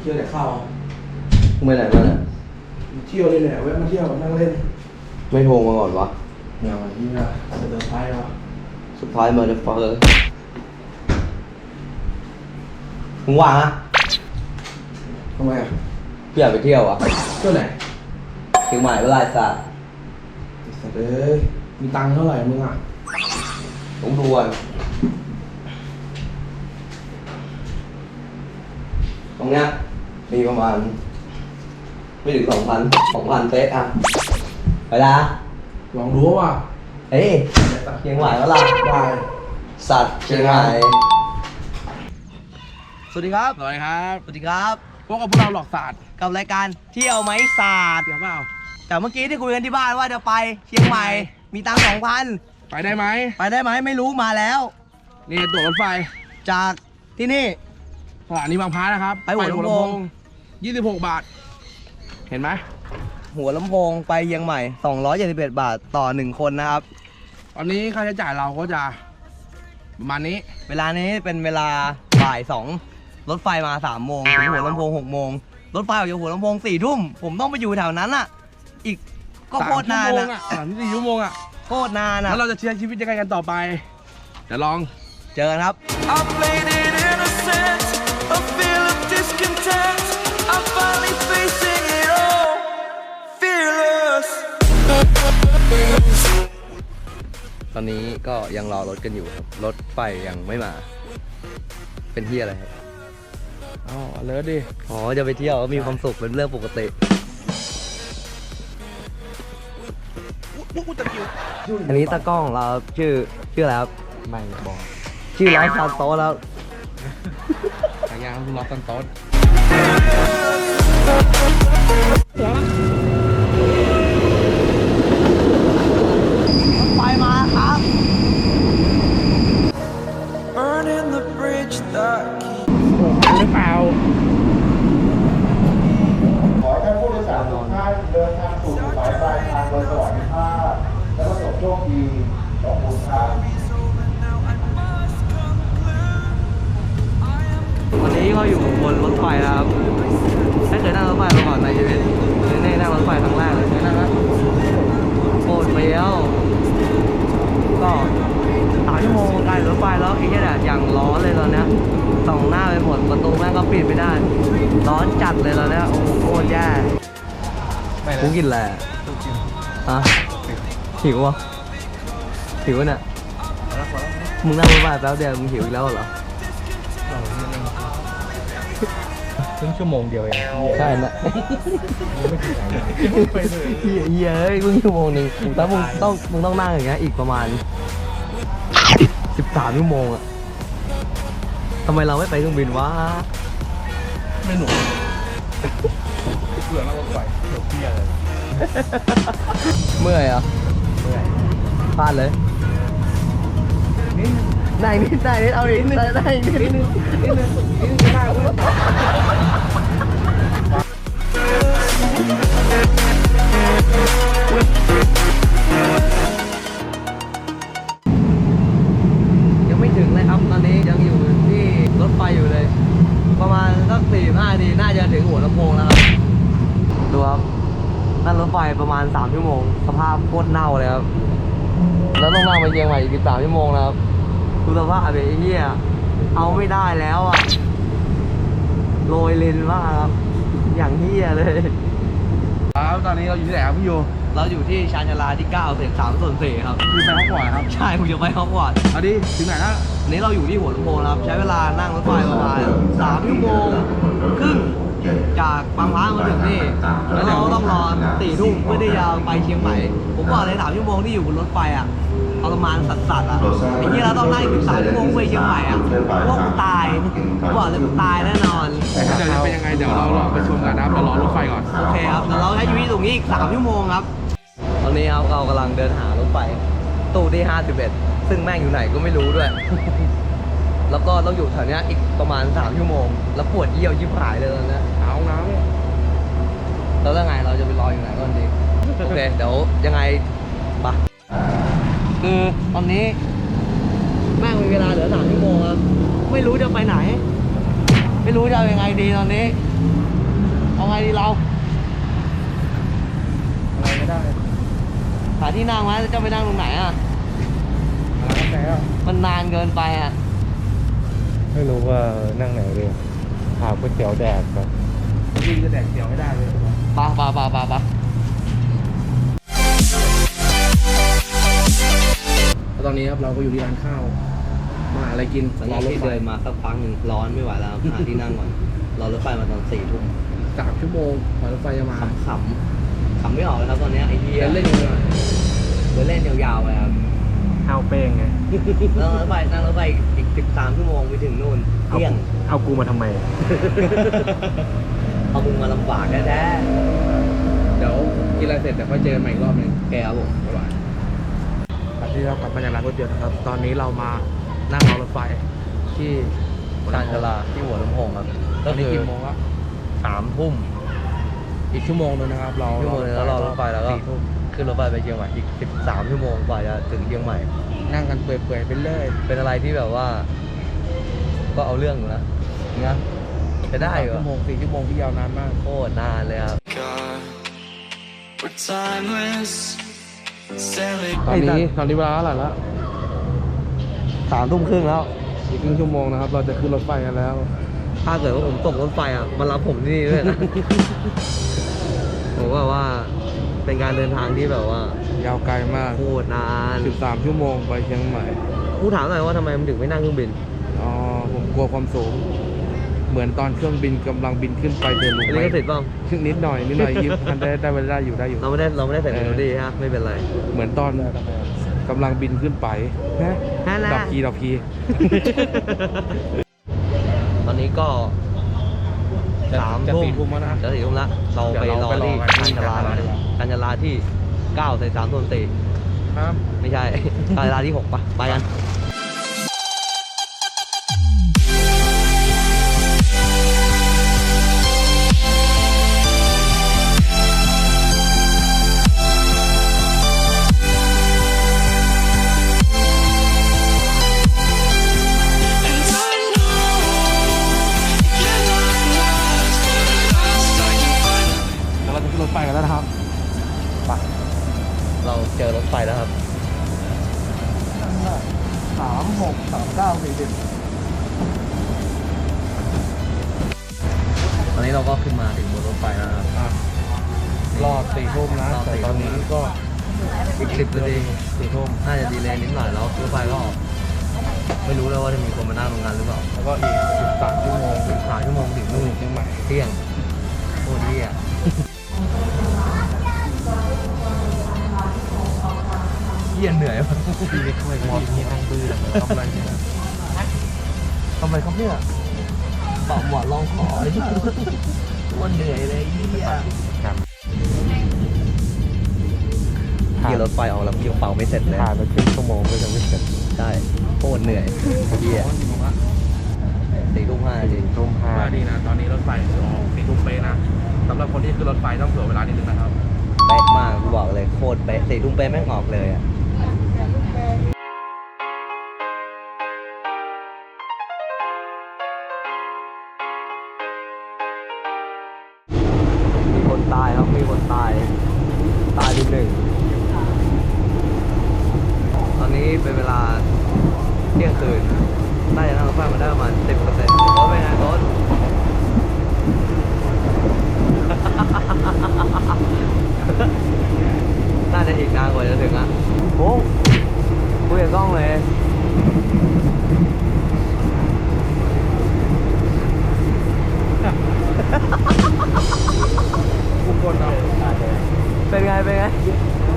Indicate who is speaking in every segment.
Speaker 1: เที่ยวแต่เข้า
Speaker 2: มึงไปไหนมาเนี่ย
Speaker 1: เที่ยวเลยเนี่ยแวะมาเที่ยวนั่งเล่น
Speaker 2: ไม่โทรมาก่อนวะ
Speaker 1: เงาที่น่ะเดินไปวะ
Speaker 2: สุดท้ายมาเดฟเฟอร์มึงว่างอะ
Speaker 1: ทำไมอะ
Speaker 2: พี่อยากไปเที่ยวอะ
Speaker 1: เที่ยวไหน
Speaker 2: เชียงใหม่เวลาสัตว์
Speaker 1: สัตว์เอ้ยมีตังค์เท่าไหร่มึงอะ
Speaker 2: ผมทวนตรงเนี้ย มีประมาณ ไม่ถึงสองพันสองพันเป๊ะอะไปละ
Speaker 1: ลองดูว่า
Speaker 2: เฮ้ยเชียงใหม่เวลา
Speaker 1: ได้
Speaker 2: สัตว์เชียงใหม่สวัสดีครับ
Speaker 1: สวัสดีครับ
Speaker 2: สวัสดีครับ
Speaker 1: พวกกับพวกเราหลอกศาสตร์
Speaker 2: กับรายการเที่ยวไหมศาสตร์
Speaker 1: เดี๋ยวเปล่า
Speaker 2: แต่เมื่อกี้ที่คุยกันที่บ้านว่าจะไปเชียงใหม่ มีตังค์สองพัน
Speaker 1: ไปได้ไหม
Speaker 2: ไปได้ไหมไม่รู้มาแล้ว
Speaker 1: นี่ตั๋วรถไฟ
Speaker 2: จากที่นี่
Speaker 1: สถานีบางพร้านะครับ
Speaker 2: ไปหัวลำโพง
Speaker 1: ยี่สิบหกบาท เห็นไหม
Speaker 2: หัวลำโพงไปเชียงใหม่ 271 บาทต่อ 1 คนนะครับ
Speaker 1: ตอนนี้ค่าใช้จ่ายเราก็จะประมาณนี้
Speaker 2: เวลานี้เป็นเวลาบ่าย 2 รถไฟมา3โมงถึงหัวลำโพง6โมง รถไฟออกจากหัวลำโพง4ทุ่ม ผมต้องไปอยู่แถวนั้นอะ อีกก็โคตรนาน
Speaker 1: สมชั่วโมง
Speaker 2: อะ
Speaker 1: อะสามสี่ชั่วโมงอะ
Speaker 2: โคตรนานอะ
Speaker 1: แล้วเราจะใช้ชีวิตยังไงกันต่อไปเดี๋ยวลอง
Speaker 2: เจอกันครับ
Speaker 3: I played it innocent, a feel of discontent.
Speaker 2: อนนี้ก็ยังรอรถกันอยู่ครับ รถไฟยังไม่มา เป็นที่อะไรครับ
Speaker 1: อ๋อเลิศดิ
Speaker 2: อ๋อจะไปเที่ยวก็มีความสุขเป็นเรื่องปกติอันนี้ตากล้องของเราชื่อชื่ออะไรครับ
Speaker 1: ไม่บอก
Speaker 2: ชื่อร้านซานโตะแล้ว
Speaker 1: ทางยางคุณล็อกตันโต๊ด
Speaker 2: ไก
Speaker 4: ลร
Speaker 2: ถไฟแล้วไอ้เนี่ยอย่างร้อนเลยตอนเนี้ยส่องหน้าไปหมดประตูแม่งก็ปิดไม่ได้ ร้อนจัดเลยตอนเนี้ยโอ้โหโคตรแย่กูกินอะไรอะฮะหิวอะหิวอะเนี่ยมึงนั่งรถไฟแป๊บเดียวมึงหิวอีกแล้วเหรอ
Speaker 1: ครึ่งชั่วโมงเดียวเอง
Speaker 2: ใช่นะเฮียเฮียเฮ้ยเพิ่งชั่วโมงหนึ่งแล้วมึงต้องมึงต้องนั่งอย่างเงี้ยอีกประมาณ สิบสามชั่วโมงอะทำไมเราไม่ไปเครื่องบินวะ
Speaker 1: ไม่หนุกเบื่อนั่งรถไฟเดี๋ยวเพี้ยเลย
Speaker 2: เมื่อยเหรอะพลาดเลยได้นิดได้นิดเอาอีกได้ได้นิดนิดนึงนิดนึงนิดนึงได้ยังไเลยครับ ตอนนี้ยังอยู่ที่รถไฟอยู่เลย ประมาณสักสี่ห้าทีน่าจะถึงหัวลำโพงแล้วครับดูครับนั่งรถไฟประมาณสามชั่วโมง สภาพโคตรเน่าเลยครับ แล้วต้องนั่งไปเชียงใหม่อีกสามชั่วโมงนะครับดูสภาพไอ้เหี้ยเอาไม่ได้แล้วอะโรยเลนมากครับ อย่างเหี้ยเลย
Speaker 1: ครับตอนนี้เราอยู่ที่ไหนครับพี่ยู
Speaker 2: เราอยู่ที่ชานชาลาที่9เศษ3ส่วน4ครับ
Speaker 1: คือไปห้องก่อนครับ
Speaker 2: ใช่ผมจะไปฮอกวอตส์
Speaker 1: ตอนนี้ถึงไหนแล้ว
Speaker 2: อันนี้เราอยู่ที่หัวลำโพงนะครับ ใช้เวลานั่งรถไฟประมาณ3ชั่วโมงครึ่งจากบางพระมาถึงนี่แล้วเราก็ต้องรอสี่ทุ่มเพื่อที่จะไปเชียงใหม่ ผมบอกเลยสามชั่วโมงที่อยู่บนรถไฟอะทรมานสัสๆอะไอ้ที่เราต้องนั่งอีกสามชั่วโมงไปเชียงใหม่อะพวกกูตายผมบอกเลยกูตายแน่นอน
Speaker 1: เดี๋ยวจะเป็นยังไงเดี๋ยวเราลองไปชมกันนะครับเรารอรถไฟก่อน
Speaker 2: โอเคครับเดี๋ยวเราใช้ชีวิตตรงนี้อีกสามชั่วโมงครับ ตอนนี้ครับเรากำลังเดินหารถไฟตู้ที่51 ซึ่งแม่งอยู่ไหนก็ไม่รู้ด้วย แล้วก็ต้องอยู่แถวเนี้ยอีกประมาณ3ชั่วโมง แล้วปวดเยี่ยวยิบหายเลยตอนเนี้ย
Speaker 1: เอาน้ำเนี่ย
Speaker 2: แล้วยังไงเราจะไปรออยู่ไหนก่อนดี โอเค เดี๋ยวยังไงปะคือตอนนี้แม่งมีเวลาเหลือสามชั่วโมงครับไม่รู้จะไปไหน ไม่รู้จะเอายังไงดีตอนนี้ เอาไงดีเรา
Speaker 1: อะไรไม่ได้
Speaker 2: หาที่นั่งไหมจะไปนั่งตรงไหนอะ
Speaker 1: อะไรก็แล้ว
Speaker 2: มันนานเกินไปอะ
Speaker 5: ไม่รู้ว่านั่งไหนเลยหาก๋วยเตี๋ยวแดกก่อน
Speaker 1: กินจะแดกเดียวไม่ได้เลย
Speaker 2: ปะปะปะปะปะ
Speaker 1: แล้วตอนนี้ครับเราก็อยู่ที่ร้านข้าว มาหาอะไรกิน
Speaker 2: หลัง
Speaker 1: รอ
Speaker 2: จาก
Speaker 1: รถ
Speaker 2: ที่
Speaker 1: ไฟ
Speaker 2: เดินมาสักพักหนึ่งร้อนไม่ไหวแล้วหาที่นั่งก่อนรอรถไฟมาตอนสี่ทุ่ม
Speaker 1: สามชั่วโมงกว่ารถไฟจะมา
Speaker 2: ขำขำขำไม่ออกเลยครับตอนเนี้ยไอ้เหี้ย
Speaker 1: เดินเล่นอยู่เลย
Speaker 2: เดินเล่นยาวๆไปครับ
Speaker 5: ข้าวเป้งไง
Speaker 2: แล้วรถไฟนั่งรถไฟอีกสิบสามชั่วโมงไปถึงนู่นเที่ยง
Speaker 5: เอากูมาทำไม
Speaker 2: เอามึงมาลำบากแท้
Speaker 1: เดี๋ยวกินอะไรเสร็จเดี๋ยวค่อยเจอกันใหม่อีกรอบหนึง
Speaker 2: ๆแกครับผม
Speaker 1: บ๊ายบาย ตอนที่เรากลับมาจากร้านก๋วยเตี๋ยวนะครับ ตอนนี้เรามานั่งรอรถไฟที่
Speaker 2: ชานชาลาที่หัวลำโพงครับ
Speaker 1: ตอนนี้กี่โมงแล้ว
Speaker 2: สามทุ่ม
Speaker 1: อีกชั่วโมงนึงนะครับ เรา
Speaker 2: ชั่วโมงนึงแล้วรอรถไฟแล้วก็
Speaker 1: สี่ทุ่ม
Speaker 2: ขึ้นรถไฟไปเชียงใหม่อีกสิบสามชั่วโมงกว่าจะถึงเชียงใหม่
Speaker 1: นั่งกันเปื่อยๆไปเรื่อย
Speaker 2: เป็นอะไรที่แบบว่า ก็เอาเรื่องอยู่นะนะจะได้เหรอ
Speaker 1: ชั่วโมงสี่ชั่วโมงที่ยาวนานมาก
Speaker 2: โคตรนานเลยครับ
Speaker 3: God, we're timeless, sailing.
Speaker 1: ตอนนี้ตอนนี้เวลาเท่าไหร่แล้ว
Speaker 2: สามทุ่มครึ่งแล้ว
Speaker 1: อีกครึ่งชั่วโมงนะครับ เราจะขึ้นรถไฟกันแล้ว
Speaker 2: ถ้าเกิดว่าผมตกรถไฟอะมารับผมที่นี่ด้วยนะ ผมว่าว่าเป็นการเดินทางที่แบบว่ายา
Speaker 1: วไกลมาก
Speaker 2: โคตรนาน
Speaker 1: 13 ชั่วโมงไปเชียงใหม่
Speaker 2: กูถามหน่อยว่าทำไมมันถึงไม่นั่งเครื่องบิน
Speaker 1: อ๋อผมกลัวความสูง เหมือนตอนเครื่องบินกำลังบินขึ้นไปเดินลง
Speaker 2: อัน
Speaker 1: ไป
Speaker 2: นี้ก็ติดบ้าง
Speaker 1: นิดหน่อยนิดหน่อยยิบทันได้ได้ได้อยู่ได้อยู่
Speaker 2: เราไม่ได้เราไม่ได้ใส่เมโลดี้ฮะไม่เป็นไร
Speaker 1: เหมือนตอนกำลังบินขึ้นไปฮะ
Speaker 2: ฮะนะ
Speaker 1: ดับพีดับพี
Speaker 2: ตอนนี้ก็
Speaker 1: จะ
Speaker 2: สาม
Speaker 1: จะ
Speaker 2: ทุ่ม
Speaker 1: สี่ทุ่มแล้วนะ
Speaker 2: จะสี่ทุ่มละเราไป
Speaker 1: เดี๋ยว
Speaker 2: ร
Speaker 1: เรา
Speaker 2: อ
Speaker 1: ไปรอ
Speaker 2: ที่
Speaker 1: กัน
Speaker 2: การ
Speaker 1: ที่
Speaker 2: จรา
Speaker 1: การจรา
Speaker 2: การจราที่เก้าใส่สามส่วนสี่
Speaker 1: ครับ
Speaker 2: ไม่ใช่การจราที่หกปะไปกัน อนนี้เราก็ขึ้นมาถึงบนรถไฟแล้วนะครับ
Speaker 1: อะรอบสี่ทุ่มนะ
Speaker 2: รอบ
Speaker 1: แต่
Speaker 2: สี่
Speaker 1: ตอน
Speaker 2: ทุ่ม
Speaker 1: นี้ก็
Speaker 2: อีกสิบนาที
Speaker 1: สี่ทุ่ม
Speaker 2: น่าจะดีเลยนิดหน่อยแล้วรถไฟก็ออกไม่รู้เลยว่าจะมีคนมานั่งตรงนั้นหรือเปล่า
Speaker 1: แล้วก็อีกสิบสามชั่วโมง
Speaker 2: สิบสามชั่วโมงถึง
Speaker 1: นู่
Speaker 2: นู่
Speaker 1: น
Speaker 2: น
Speaker 1: เชียงใหม่
Speaker 2: เที่ยงโคตรเที่ยเที่ยเหนื่อยวะ
Speaker 1: พี่ไม่ช่วยพี่พี่นั่งบื้อทำอะไรเนี่ย
Speaker 2: ทำไมครับเนี่ย เปาหมอนรองขอเลยอ้วนเหนื่อยเลยเหี้ยขี่รถไฟออกแล้วยังเป่าไม่เสร็จเลย
Speaker 5: ผ่านมาครึ่งชั่วโมงก็ยังไม่เสร็จ
Speaker 2: ใช่โคตรเหนื่อยเหี้ยสี่ทุ่มห้านาที
Speaker 5: ทุ่มห้า
Speaker 1: ว่าดีนะ ตอนนี้รถไฟออกสี่ทุ่มเป๊ะนะสำหรับคนที่ขึ้นรถไฟต้องเผื่อเวลานิดนึงนะครับ
Speaker 2: เป๊ะมากกูบอกเลยโคตรเป๊ะสี่ทุ่มเป๊ะแม่งออกเลยอะ เป็นเวลาเที่ยงคืนน่าจะนั่งรถไฟมาได้ประมาณสิบเปอร์เซ็นต์รถเป็นไงรถน่าจะอีกนานกว่าจะถึงอะโอ้คุยกับกล้องเลย
Speaker 1: กูกลเนาะ
Speaker 2: เป็นไง เป็นไง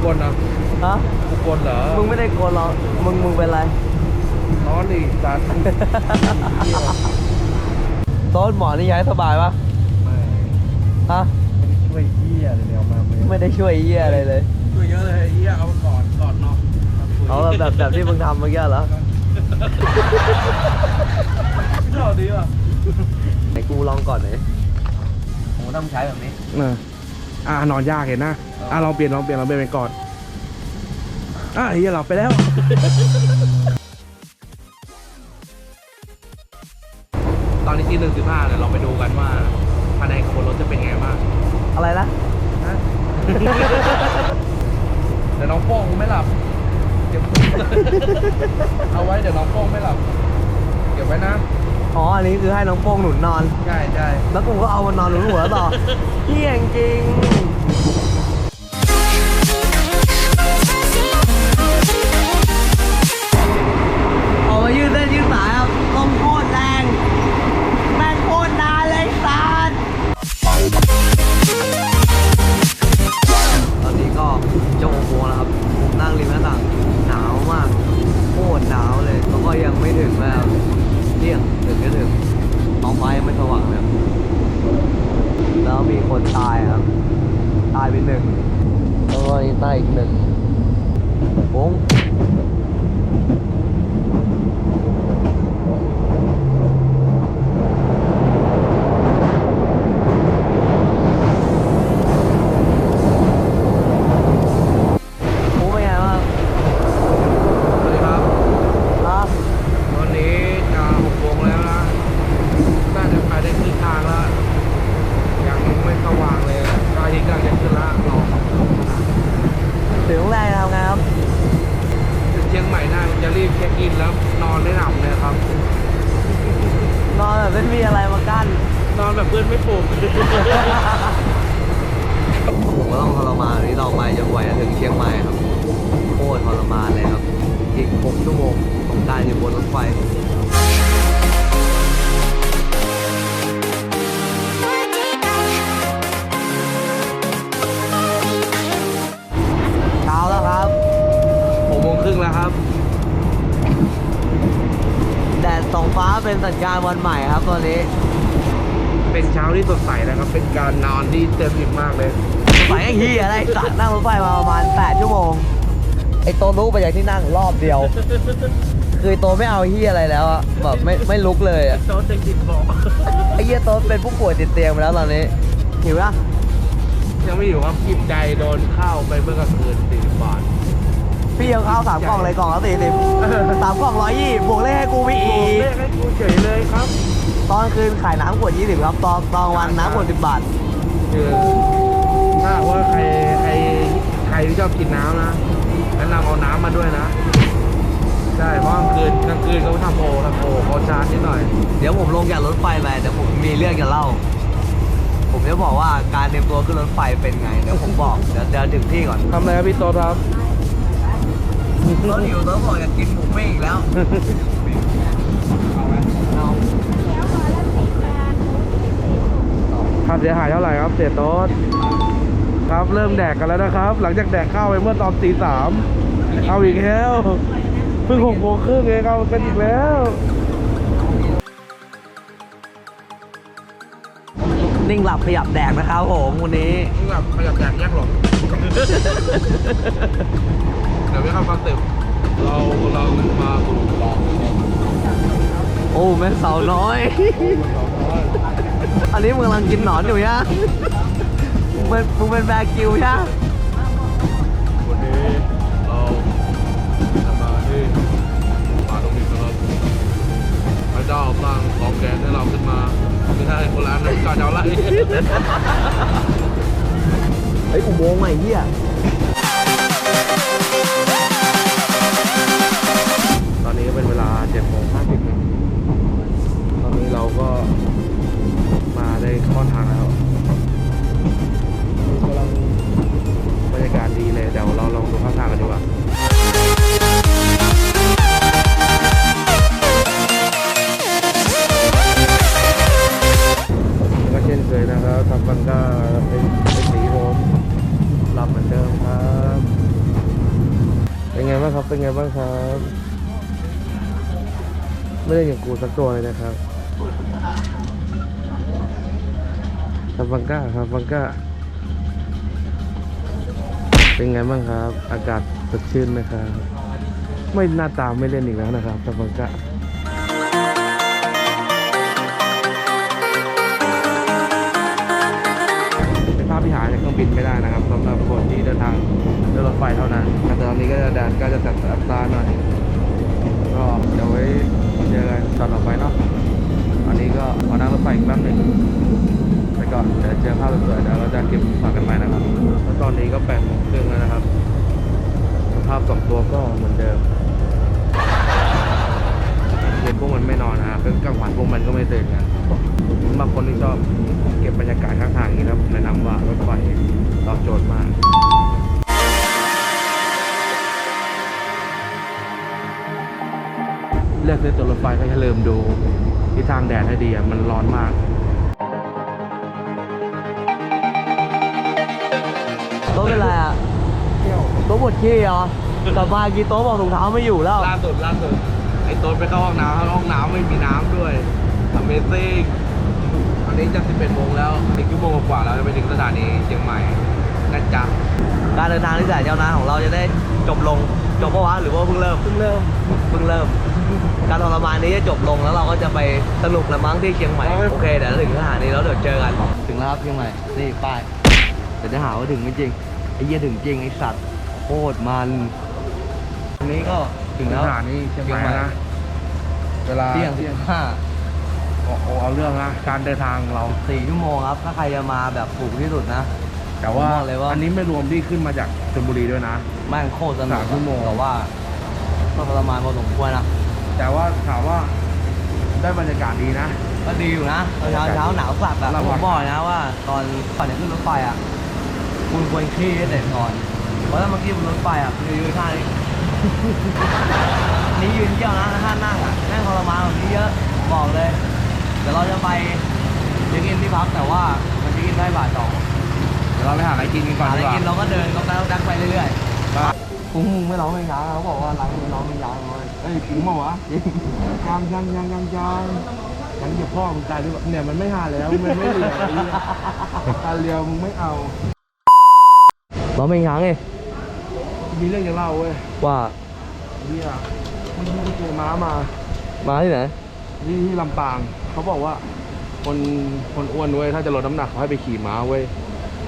Speaker 1: กูกลเนาะ
Speaker 2: ฮะ
Speaker 1: กูกลเหรอ
Speaker 2: มึงไม่ได้โกนหรอกมึงมึงเป็นไร
Speaker 1: ร้อนดิจัด
Speaker 2: โต๊ะหมอนี่ย้ายสบายปะ
Speaker 1: ไม่
Speaker 2: ฮะ
Speaker 1: ช่วยเหี้ยเลยเดี๋ยวมาเพื่อน
Speaker 2: ไม่ได้ช่วยเยี่ยอะไรเลย
Speaker 1: ช่วยเยอะเลยเหี้ยเอาก่อนก่อนเนาะ
Speaker 2: เอาแบบแบบแบบที่มึงทำเมื่อกี้เหรอ
Speaker 1: ไม่ชอบดีว่ะ
Speaker 2: ไหนกูลองก่อนหน่อยผมต้องใช้แบบนี้
Speaker 1: เอออ่านอนยากเห็นนะ อะลองเปลี่ยนลองเปลี่ยนลองเปลี่ยนไปก่อนอะเฮียหลับไปแล้ว ตอนนี้ที่หนึ่งสิบห้าเนี่ยเราไปดูกันว่าทายในขบวนรถจะเป็นไงบ้าง
Speaker 2: อะไรนะ
Speaker 1: เดี๋ยวน้องโป้งไม่หลับเก็บ เอาไว้เดี๋ยวน้องโป้งไม่หลับ เก็บไว้นะ
Speaker 2: อ๋ออันนี้คือให้น้องโป้งหนุนนอน
Speaker 1: ใช่ใช่
Speaker 2: แล้วกูก็เอามันนอนหนุนหัวต่อเที่ยงจริง ไฟเช้า
Speaker 1: แล้
Speaker 2: วครับ
Speaker 1: หกโมงครึ่งแล้วครับ
Speaker 2: แดดส่องฟ้าเป็นสัญญาณวันใหม่ครับตอนนี้
Speaker 1: เป็นเช้าที่สดใสนะครับ เป็นการนอนที่เต็มอิ่มมากเลย
Speaker 2: สายไอ้เฮียอะไรสัตว์นั่งรถไฟมาประมาณ 8 ชั่วโมง ไอ้โตลุกไปจากที่นั่งรอบเดียว คือไอ้โตไม่เอาเฮียอะไรแล้วอะแบบไม่ไม่ลุกเลยอะ
Speaker 1: โต๊ะจะกินบอก
Speaker 2: ไอ้เฮียโตเป็นผู้ป่วยติดเตียงไปแล้วตอนนี้หิวยัง
Speaker 1: ยังไม่อยู่ครับกิบใจโดนข้าวไปเมื่อกลางคืนสี่บาท
Speaker 2: พี่เอาข้าวสามกล่องเลยกล่องละสี่สิบสามกล่องร้อยยี่บวกเลขให้กูไปอี
Speaker 1: เล
Speaker 2: ก
Speaker 1: ขให้กูเฉยเลยครับ
Speaker 2: ตอนคืนขายน้ำขวดยี่สิบครับ ตอนตอนวันน้ำขวดสิบบาท
Speaker 1: คือถ้าหากว่าใครใครใครที่ชอบกินน้ำนะแนะนำเอาน้ำมาด้วยนะ ใช่เพราะกลางคืนกลางคืนเขาทำโอทำโอเขาชาร์จนิดหน่อย
Speaker 2: เดี๋ยวผมลงจากรถไฟไปเดี๋ยวผมมีเรื่องจะเล่า ผมจะบอกว่าการเตรียมตัวขึ้นรถไฟเป็นไงเดี๋ยวผมบอกเดี๋ยวเดี๋ยวถึงที่ก่อน
Speaker 1: ทำอะไรครับพี่โต๊ดครับ
Speaker 2: รถหิวรถบอกอยากกินหมูปิ้งอีกแล้วเอา
Speaker 1: ค่าเสียหายเท่าไหร่ครับเสียโต๊ดครับเริ่มแดกกันแล้วนะครับ หลังจากแดกข้าวไปเมื่อตอนตีสามเอาอีกแล้ว เพิ่งหกโมงครึ่งเองเอาเป็นอีกแล้ว
Speaker 2: นิ่งหลับขยับแดกนะครับผมวันนี้
Speaker 1: แบบขยับแดกแยกหรอก เดี๋ยวไม่เข้าคอนเซ็ปต์เราเรามาสู่ลอง
Speaker 2: โอ้แม่สาวน้อย อันนี้มึงกำลังกินหนอนอยู่ยังมึงเป็นมึงเป็นแบร์กิวใช่
Speaker 1: วันนี้ ระเจ้าสร้างกองแกนให้เราขึ้นมาไม่ใช่โบราณนะก่อนจะเอาไล่
Speaker 2: เฮ้ยอุโมงค์ใหม่เฮีย
Speaker 1: ตอนนี้ก็เป็นเวลา7โมง50นาทีตอนนี้เราก็มาได้ค่อนทางแล้วกำลังบรรยากาศดีเลย เดี๋ยวเราลองดูข้างทางกันดีกว่า นะครับทำบังก้าเป็นเป็นสีผมหลับเหมือนเดิมครับ เป็นไงบ้างครับ เป็นไงบ้างครับ ไม่ได้อย่างกูสักตัวเลยนะครับทำบังก้าครับบังก้า เป็นไงบ้างครับ อากาศสดชื่นไหมครับ ไม่หน้าตาไม่เล่นอีกแล้วนะครับทำบังก้า ไฟเท่านั้นแต่ตอนนี้ก็จะแดดก็จะจัดอัตราหน่อย ก็เดี๋ยวไว้เจอกันตอนต่อไปเนาะอันนี้ก็ขอนั่งรถไฟอีกแป๊บหนึ่งไปก็เดี๋ยวเจอภาพสวยๆเดี๋ยวเราจะเก็บฝากกันไว้นะครับแล้วตอนนี้ก็แปดโมงครึ่งแล้วนะครับ สภาพสองตัวก็เหมือนเดิมเย็นพวกมันไม่นอนนะครับเป็นกลางวันพวกมันก็ไม่ตื่นกันบางคนที่ชอบเก็บบรรยากาศข้างทางอย่างนี้นะผมแนะนำว่ารถไฟตอบโจทย์มาก เลือกซื้อตัวรถไฟก็อย่าลืมดูทิศทางแดดให้ดีอะมันร้อนมาก
Speaker 2: โต๊ะเป็นไรอะโต๊ะปวดขี้เหรอกลับมากี่โต๊ะบอกถุงเท้าไม่อยู่แล้ว
Speaker 1: ล่าสุดล่าสุดไอ้โต๊ดไปเข้าห้องน้ำห้องน้ำไม่มีน้ำด้วย Amazing อันนี้จะ11โมงแล้วอีกชั่วโมงกว่าแล้วจะไปถึงสถานีเชียงใหม่นะจ๊ะ
Speaker 2: การเดินทางที่แสนยาวนานของเราจะได้จบลงจบปะวะหรือว่าเพิ่งเริ่มเพิ่งเริ่มเพิ่งเริ่ม การทรมานนี้จะจบลงแล้วเราก็จะไปสนุกละมั้งที่เชียงใหม่โอเคเดี๋ยวถึงสถานีแล้วเดี๋ยวเจอกันถึงแล้วครับเชียงใหม่นี่ป้ายเดี๋ยวจะหาว่าถึงไม่จริงไอ้เหี้ยถึงจริงไอ้สัตว์โคตรมันอันนี้ก็ถึงแล้ว
Speaker 1: สถานีเชียงใหม่นะเวลา
Speaker 2: เที่ยงสิบห้า
Speaker 1: โอ้โหเอาเรื่องนะการเดินทางเรา
Speaker 2: สี่ชั่วโมงครับ ถ้าใครจะมาแบบถูกที่สุดนะ
Speaker 1: แต่ว่า
Speaker 2: ผมบอกเลยว่า
Speaker 1: อันนี้ไม่รวมที่ขึ้นมาจากชลบุรีด้วยนะ
Speaker 2: แม่งโคตรสนุก
Speaker 1: สามชั่วโมง
Speaker 2: แต่ว่าก็ทรมานพอสมควรนะ
Speaker 1: แต่ว่าถามว่าได้บรรยากาศดีนะ
Speaker 2: ก็ดีอยู่นะตอนเช้าเช้าหนาวสัตว์อะ
Speaker 1: ระวัง
Speaker 2: ผมบอกเลยนะว่า ตอนก่อนจะขึ้นรถไฟอะคุณควรขี้ให้เสร็จก่อนเพราะถ้าเมื่อกี้บนรถไฟอะคุณจะยืนท่านี้ นี่ยืนเยี่ยวนะท่านั่งอะนั่งทรมานแบบนี้เยอะบอกเลยเดี๋ยวเราจะไปเช็คอินที่พักแต่ว่ามันเช็คอินได้บาทสอง
Speaker 1: เดี๋ยวเราไปหาอะไรกินกันก่อน
Speaker 2: หาอะไร
Speaker 1: ดีกว่า
Speaker 2: กินเราก็เดินก็แป๊บๆไปเรื่อย
Speaker 1: ไป
Speaker 2: ๆ กุ้งไม่ร้องไม่ยางเขาบอกว่าร้านไม่ร้องไม่ยางเลย
Speaker 1: เอ้ยถึงมาวะยังยังยังยังยังยังเดี๋ยวพ่อมึงตายด้วยเนี่ยมันไม่หาแล้วมันไม่เหลือไอ้เหี้ยตาเลียวมึงไม่เอา
Speaker 2: ร้องไม่ยางไง
Speaker 1: มีเรื่องจะเล่าเว้ย
Speaker 2: ว่า
Speaker 1: เฮียมันไปเจอม้ามา
Speaker 2: มาที่ไหน
Speaker 1: ที่ที่ลำปางเขาบอกว่า คนคนอ้วนเว้ยถ้าจะลดน้ำหนักเขาให้ไปขี่ม้าเว้ย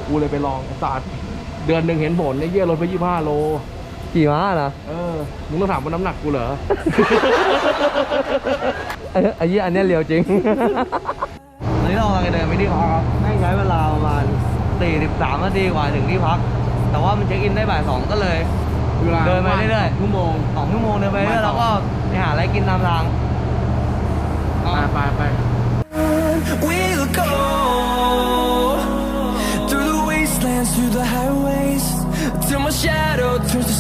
Speaker 1: กูเลยไปลองศาสตร์เดือนหนึ่งเห็นผลเนี่ยเยี่ยลดไปยี่ห้าโล
Speaker 2: ขี่ม้านะ
Speaker 1: เออมึงต้องถามว่าน้ำหนักกูเหรอ
Speaker 2: ไอ้ไอ้ยี่อันเนี้ยเรียวจริงตอนนี้เรากำลังจะเดินไปที่พักครับให้ใช้เวลาประมาณ43นาทีกว่าถึงที่พัก แต่ว่ามันเช็คอินได้บ่ายสองก็เลย
Speaker 1: เวลา
Speaker 2: เดินไปเรื่อยๆ
Speaker 1: ชั่วโมง
Speaker 2: สองชั่วโมงเดินไปเรื่อยๆแล้วก็ไปหาอะไรกินตามทาง
Speaker 1: ไปไปไป
Speaker 3: We'll go through the wastelands, through the highways, till my shadow turns to